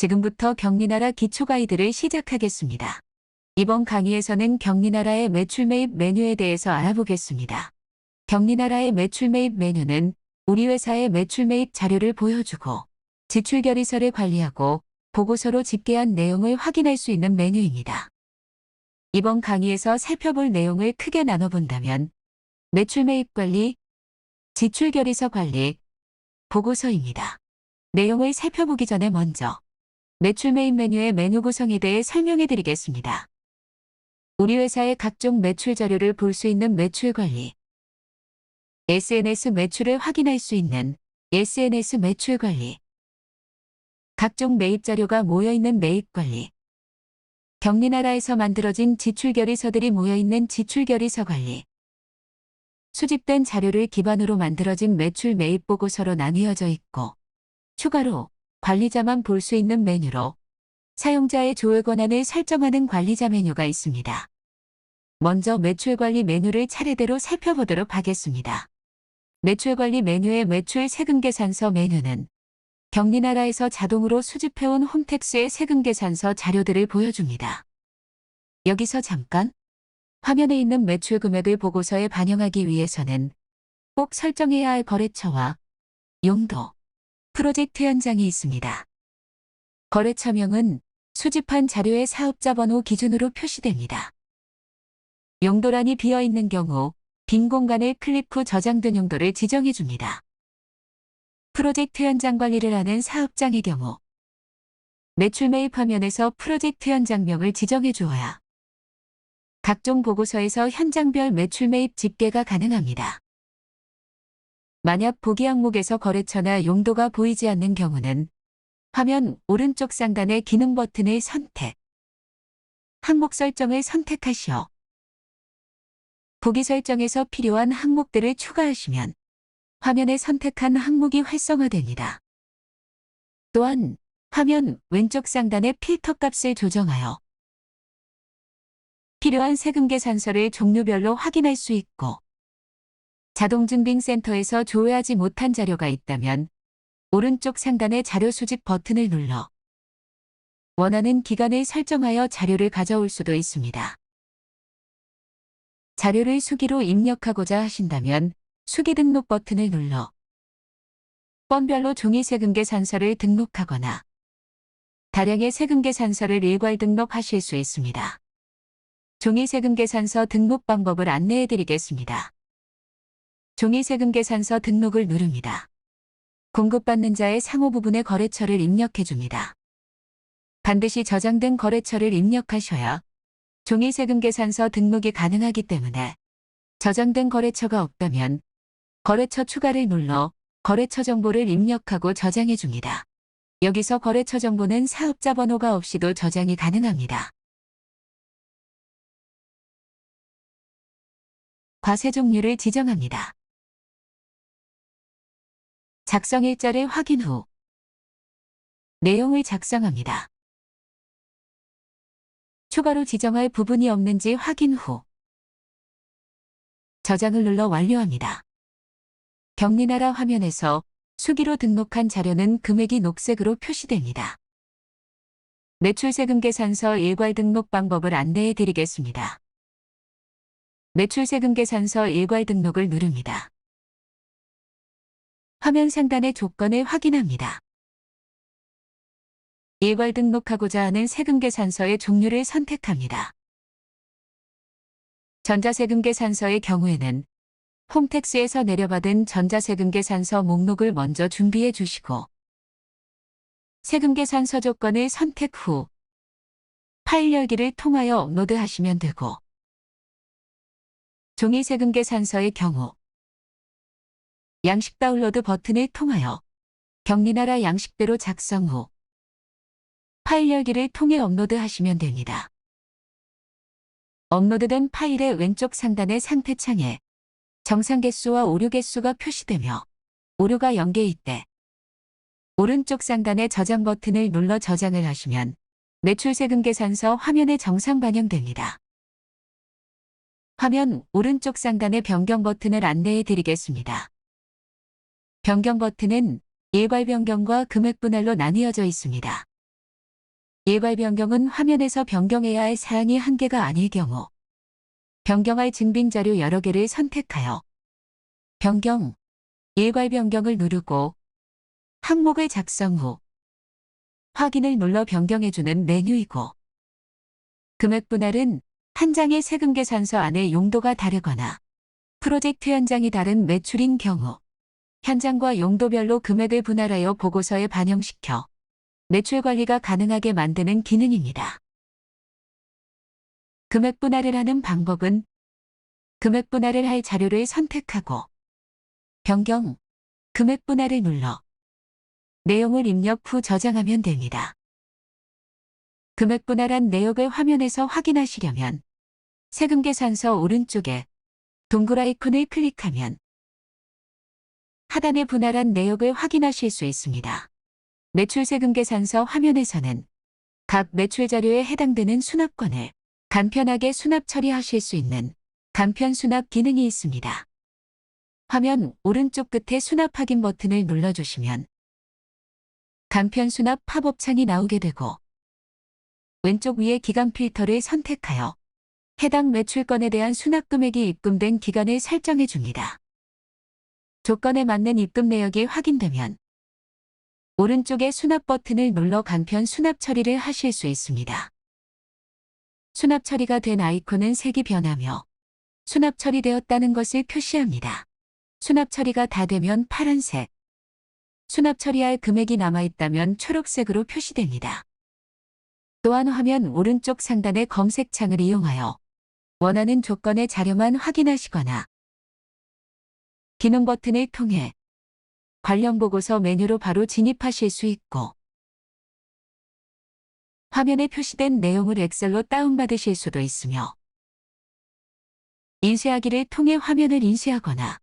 지금부터 경리나라 기초 가이드를 시작하겠습니다. 이번 강의에서는 경리나라의 매출 매입 메뉴에 대해서 알아보겠습니다. 경리나라의 매출 매입 메뉴는 우리 회사의 매출 매입 자료를 보여주고 지출 결의서를 관리하고 보고서로 집계한 내용을 확인할 수 있는 메뉴입니다. 이번 강의에서 살펴볼 내용을 크게 나눠본다면 매출 매입 관리, 지출 결의서 관리, 보고서입니다. 내용을 살펴보기 전에 먼저 매출 매입 메뉴의 메뉴 구성에 대해 설명해 드리겠습니다. 우리 회사의 각종 매출 자료를 볼 수 있는 매출 관리, SNS 매출을 확인할 수 있는 SNS 매출 관리, 각종 매입 자료가 모여 있는 매입 관리, 경리나라에서 만들어진 지출 결의서들이 모여 있는 지출 결의서 관리, 수집된 자료를 기반으로 만들어진 매출 매입 보고서로 나뉘어져 있고, 추가로 관리자만 볼 수 있는 메뉴로 사용자의 조회 권한을 설정하는 관리자 메뉴가 있습니다. 먼저 매출 관리 메뉴를 차례대로 살펴보도록 하겠습니다. 매출 관리 메뉴의 매출 세금 계산서 메뉴는 경리나라에서 자동으로 수집해온 홈택스의 세금 계산서 자료들을 보여줍니다. 여기서 잠깐 화면에 있는 매출 금액을 보고서에 반영하기 위해서는 꼭 설정해야 할 거래처와 용도, 프로젝트 현장이 있습니다. 거래처명은 수집한 자료의 사업자 번호 기준으로 표시됩니다. 용도란이 비어 있는 경우 빈 공간을 클릭 후 저장된 용도를 지정해 줍니다. 프로젝트 현장 관리를 하는 사업장의 경우 매출 매입 화면에서 프로젝트 현장명을 지정해 주어야 각종 보고서에서 현장별 매출 매입 집계가 가능합니다. 만약 보기 항목에서 거래처나 용도가 보이지 않는 경우는 화면 오른쪽 상단의 기능 버튼을 선택, 항목 설정을 선택하시어 보기 설정에서 필요한 항목들을 추가하시면 화면에 선택한 항목이 활성화됩니다. 또한 화면 왼쪽 상단의 필터 값을 조정하여 필요한 세금 계산서를 종류별로 확인할 수 있고 자동증빙센터에서 조회하지 못한 자료가 있다면 오른쪽 상단의 자료 수집 버튼을 눌러 원하는 기간을 설정하여 자료를 가져올 수도 있습니다. 자료를 수기로 입력하고자 하신다면 수기 등록 버튼을 눌러 번별로 종이 세금 계산서를 등록하거나 다량의 세금 계산서를 일괄 등록하실 수 있습니다. 종이 세금 계산서 등록 방법을 안내해 드리겠습니다. 종이 세금 계산서 등록을 누릅니다. 공급받는 자의 상호 부분의 거래처를 입력해 줍니다. 반드시 저장된 거래처를 입력하셔야 종이 세금 계산서 등록이 가능하기 때문에 저장된 거래처가 없다면 거래처 추가를 눌러 거래처 정보를 입력하고 저장해 줍니다. 여기서 거래처 정보는 사업자 번호가 없이도 저장이 가능합니다. 과세 종류를 지정합니다. 작성 일자를 확인 후 내용을 작성합니다. 추가로 지정할 부분이 없는지 확인 후 저장을 눌러 완료합니다. 경리나라 화면에서 수기로 등록한 자료는 금액이 녹색으로 표시됩니다. 매출세금 계산서 일괄 등록 방법을 안내해 드리겠습니다. 매출세금 계산서 일괄 등록을 누릅니다. 화면 상단의 조건을 확인합니다. 일괄 등록하고자 하는 세금계산서의 종류를 선택합니다. 전자세금계산서의 경우에는 홈택스에서 내려받은 전자세금계산서 목록을 먼저 준비해 주시고 세금계산서 조건을 선택 후 파일 열기를 통하여 업로드하시면 되고 종이세금계산서의 경우 양식 다운로드 버튼을 통하여 경리나라 양식대로 작성 후 파일 열기를 통해 업로드하시면 됩니다. 업로드된 파일의 왼쪽 상단의 상태 창에 정상 개수와 오류 개수가 표시되며 오류가 연계일 때 오른쪽 상단의 저장 버튼을 눌러 저장을 하시면 매출 세금 계산서 화면에 정상 반영됩니다. 화면 오른쪽 상단의 변경 버튼을 안내해 드리겠습니다. 변경 버튼은 일괄 변경과 금액 분할로 나뉘어져 있습니다. 일괄 변경은 화면에서 변경해야 할 사항이 한 개가 아닐 경우 변경할 증빙 자료 여러 개를 선택하여 변경, 일괄 변경을 누르고 항목을 작성 후 확인을 눌러 변경해주는 메뉴이고 금액 분할은 한 장의 세금 계산서 안에 용도가 다르거나 프로젝트 현장이 다른 매출인 경우 현장과 용도별로 금액을 분할하여 보고서에 반영시켜 매출 관리가 가능하게 만드는 기능입니다. 금액 분할을 하는 방법은 금액 분할을 할 자료를 선택하고 변경, 금액 분할을 눌러 내용을 입력 후 저장하면 됩니다. 금액 분할한 내역을 화면에서 확인하시려면 세금 계산서 오른쪽에 동글 아이콘을 클릭하면 하단에 분할한 내역을 확인하실 수 있습니다. 매출 세금 계산서 화면에서는 각 매출 자료에 해당되는 수납권을 간편하게 수납 처리하실 수 있는 간편 수납 기능이 있습니다. 화면 오른쪽 끝에 수납 확인 버튼을 눌러주시면 간편 수납 팝업 창이 나오게 되고 왼쪽 위에 기간 필터를 선택하여 해당 매출건에 대한 수납 금액이 입금된 기간을 설정해 줍니다. 조건에 맞는 입금 내역이 확인되면 오른쪽에 수납 버튼을 눌러 간편 수납 처리를 하실 수 있습니다. 수납 처리가 된 아이콘은 색이 변하며 수납 처리되었다는 것을 표시합니다. 수납 처리가 다 되면 파란색, 수납 처리할 금액이 남아있다면 초록색으로 표시됩니다. 또한 화면 오른쪽 상단의 검색창을 이용하여 원하는 조건의 자료만 확인하시거나 기능 버튼을 통해 관련 보고서 메뉴로 바로 진입하실 수 있고 화면에 표시된 내용을 엑셀로 다운받으실 수도 있으며 인쇄하기를 통해 화면을 인쇄하거나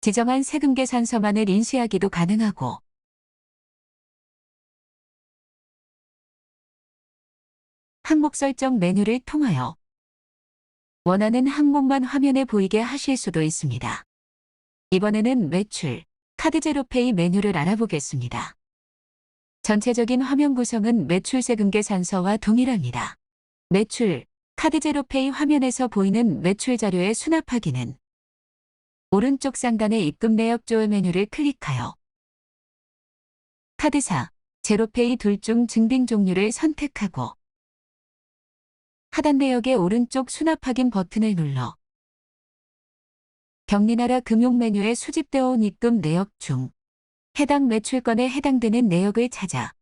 지정한 세금 계산서만을 인쇄하기도 가능하고 항목 설정 메뉴를 통하여 원하는 항목만 화면에 보이게 하실 수도 있습니다. 이번에는 매출, 카드 제로페이 메뉴를 알아보겠습니다. 전체적인 화면 구성은 매출 세 금 계산서와 동일합니다. 매출, 카드 제로페이 화면에서 보이는 매출 자료의 수납하기는 오른쪽 상단의 입금 내역 조회 메뉴를 클릭하여 카드사, 제로페이 둘 중 증빙 종류를 선택하고 하단 내역의 오른쪽 수납 확인 버튼을 눌러 경리나라 금융 메뉴에 수집되어 온 입금 내역 중 해당 매출건에 해당되는 내역을 찾아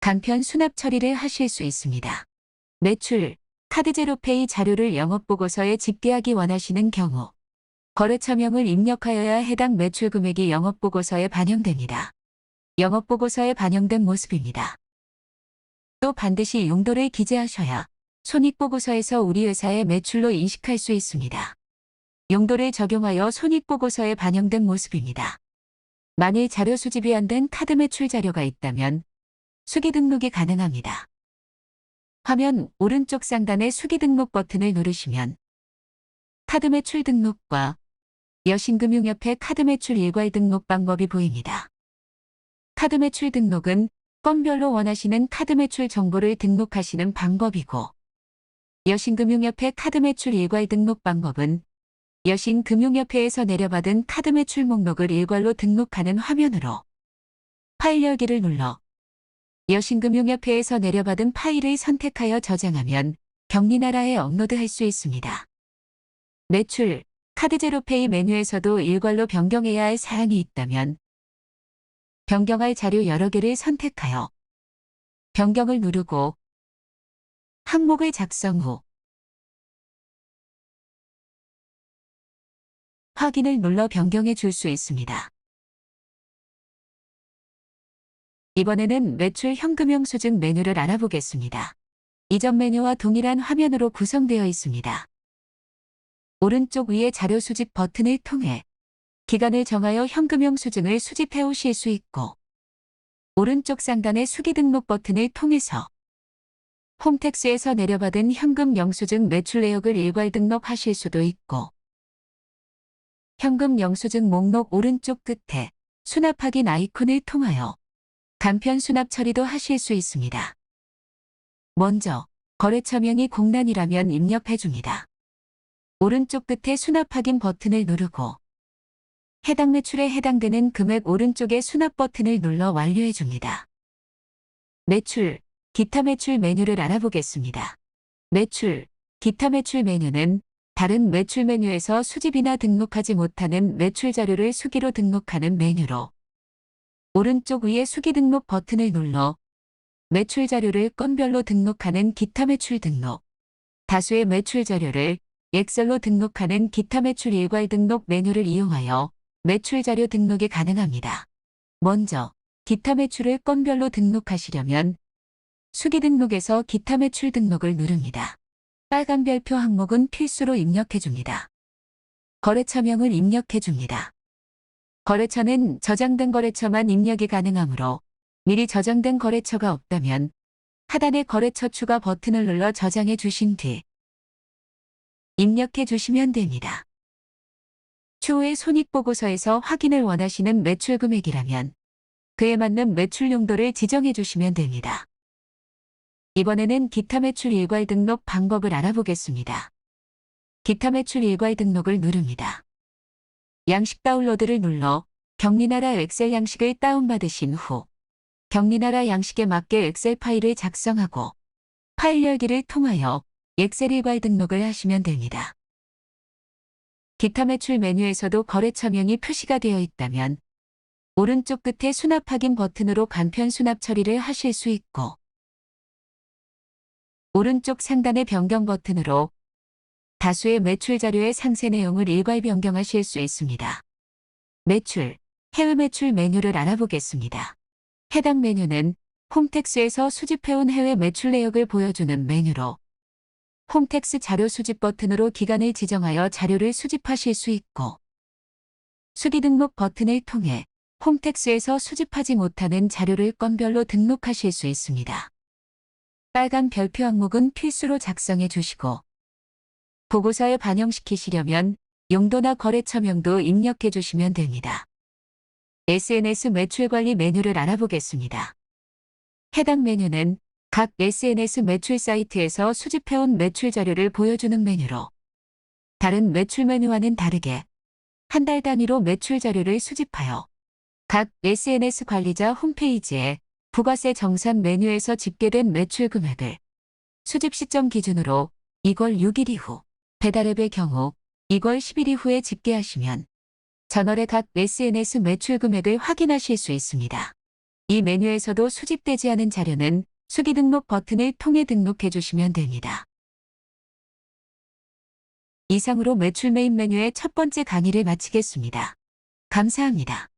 간편 수납 처리를 하실 수 있습니다. 매출, 카드 제로페이 자료를 영업보고서에 집계하기 원하시는 경우 거래처명을 입력하여야 해당 매출 금액이 영업보고서에 반영됩니다. 영업보고서에 반영된 모습입니다. 또 반드시 용도를 기재하셔야 손익보고서에서 우리 회사의 매출로 인식할 수 있습니다. 용도를 적용하여 손익보고서에 반영된 모습입니다. 만일 자료 수집이 안 된 카드 매출 자료가 있다면 수기 등록이 가능합니다. 화면 오른쪽 상단의 수기 등록 버튼을 누르시면 카드 매출 등록과 여신금융협회 카드 매출 일괄 등록 방법이 보입니다. 카드 매출 등록은 건별로 원하시는 카드 매출 정보를 등록하시는 방법이고 여신금융협회 카드 매출 일괄 등록 방법은 여신금융협회에서 내려받은 카드 매출 목록을 일괄로 등록하는 화면으로 파일 열기를 눌러 여신금융협회에서 내려받은 파일을 선택하여 저장하면 경리나라에 업로드할 수 있습니다. 매출, 카드 제로페이 메뉴에서도 일괄로 변경해야 할 사항이 있다면 변경할 자료 여러 개를 선택하여 변경을 누르고 항목을 작성 후 확인을 눌러 변경해 줄 수 있습니다. 이번에는 매출 현금형 수증 메뉴를 알아보겠습니다. 이전 메뉴와 동일한 화면으로 구성되어 있습니다. 오른쪽 위에 자료 수집 버튼을 통해 기간을 정하여 현금형 수증을 수집해 오실 수 있고 오른쪽 상단의 수기 등록 버튼을 통해서 홈택스에서 내려받은 현금 영수증 매출 내역을 일괄 등록하실 수도 있고 현금 영수증 목록 오른쪽 끝에 수납 확인 아이콘을 통하여 간편 수납 처리도 하실 수 있습니다. 먼저 거래처명이 공란이라면 입력해 줍니다. 오른쪽 끝에 수납 확인 버튼을 누르고 해당 매출에 해당되는 금액 오른쪽에 수납 버튼을 눌러 완료해 줍니다. 매출, 기타 매출 메뉴를 알아보겠습니다. 매출, 기타 매출 메뉴는 다른 매출 메뉴에서 수집이나 등록하지 못하는 매출 자료를 수기로 등록하는 메뉴로 오른쪽 위에 수기 등록 버튼을 눌러 매출 자료를 건별로 등록하는 기타 매출 등록, 다수의 매출 자료를 엑셀로 등록하는 기타 매출 일괄 등록 메뉴를 이용하여 매출 자료 등록이 가능합니다. 먼저 기타 매출을 건별로 등록하시려면 수기 등록에서 기타 매출 등록을 누릅니다. 빨간 별표 항목은 필수로 입력해 줍니다. 거래처명을 입력해 줍니다. 거래처는 저장된 거래처만 입력이 가능하므로 미리 저장된 거래처가 없다면 하단의 거래처 추가 버튼을 눌러 저장해 주신 뒤 입력해 주시면 됩니다. 추후에 손익보고서에서 확인을 원하시는 매출 금액이라면 그에 맞는 매출 용도를 지정해 주시면 됩니다. 이번에는 기타 매출 일괄 등록 방법을 알아보겠습니다. 기타 매출 일괄 등록을 누릅니다. 양식 다운로드를 눌러 경리나라 엑셀 양식을 다운받으신 후 경리나라 양식에 맞게 엑셀 파일을 작성하고 파일 열기를 통하여 엑셀 일괄 등록을 하시면 됩니다. 기타 매출 메뉴에서도 거래처명이 표시가 되어 있다면 오른쪽 끝에 수납 확인 버튼으로 간편 수납 처리를 하실 수 있고 오른쪽 상단의 변경 버튼으로 다수의 매출 자료의 상세 내용을 일괄 변경하실 수 있습니다. 매출, 해외 매출 메뉴를 알아보겠습니다. 해당 메뉴는 홈택스에서 수집해온 해외 매출 내역을 보여주는 메뉴로 홈택스 자료 수집 버튼으로 기간을 지정하여 자료를 수집하실 수 있고 수기 등록 버튼을 통해 홈택스에서 수집하지 못하는 자료를 건별로 등록하실 수 있습니다. 빨간 별표 항목은 필수로 작성해 주시고 보고서에 반영시키시려면 용도나 거래처명도 입력해 주시면 됩니다. SNS 매출 관리 메뉴를 알아보겠습니다. 해당 메뉴는 각 SNS 매출 사이트에서 수집해온 매출 자료를 보여주는 메뉴로 다른 매출 메뉴와는 다르게 한 달 단위로 매출 자료를 수집하여 각 SNS 관리자 홈페이지에 부가세 정산 메뉴에서 집계된 매출 금액을 수집 시점 기준으로 2월 6일 이후 배달앱의 경우 2월 10일 이후에 집계하시면 전월의 각 SNS 매출 금액을 확인하실 수 있습니다. 이 메뉴에서도 수집되지 않은 자료는 수기 등록 버튼을 통해 등록해 주시면 됩니다. 이상으로 매출 메인 메뉴의 첫 번째 강의를 마치겠습니다. 감사합니다.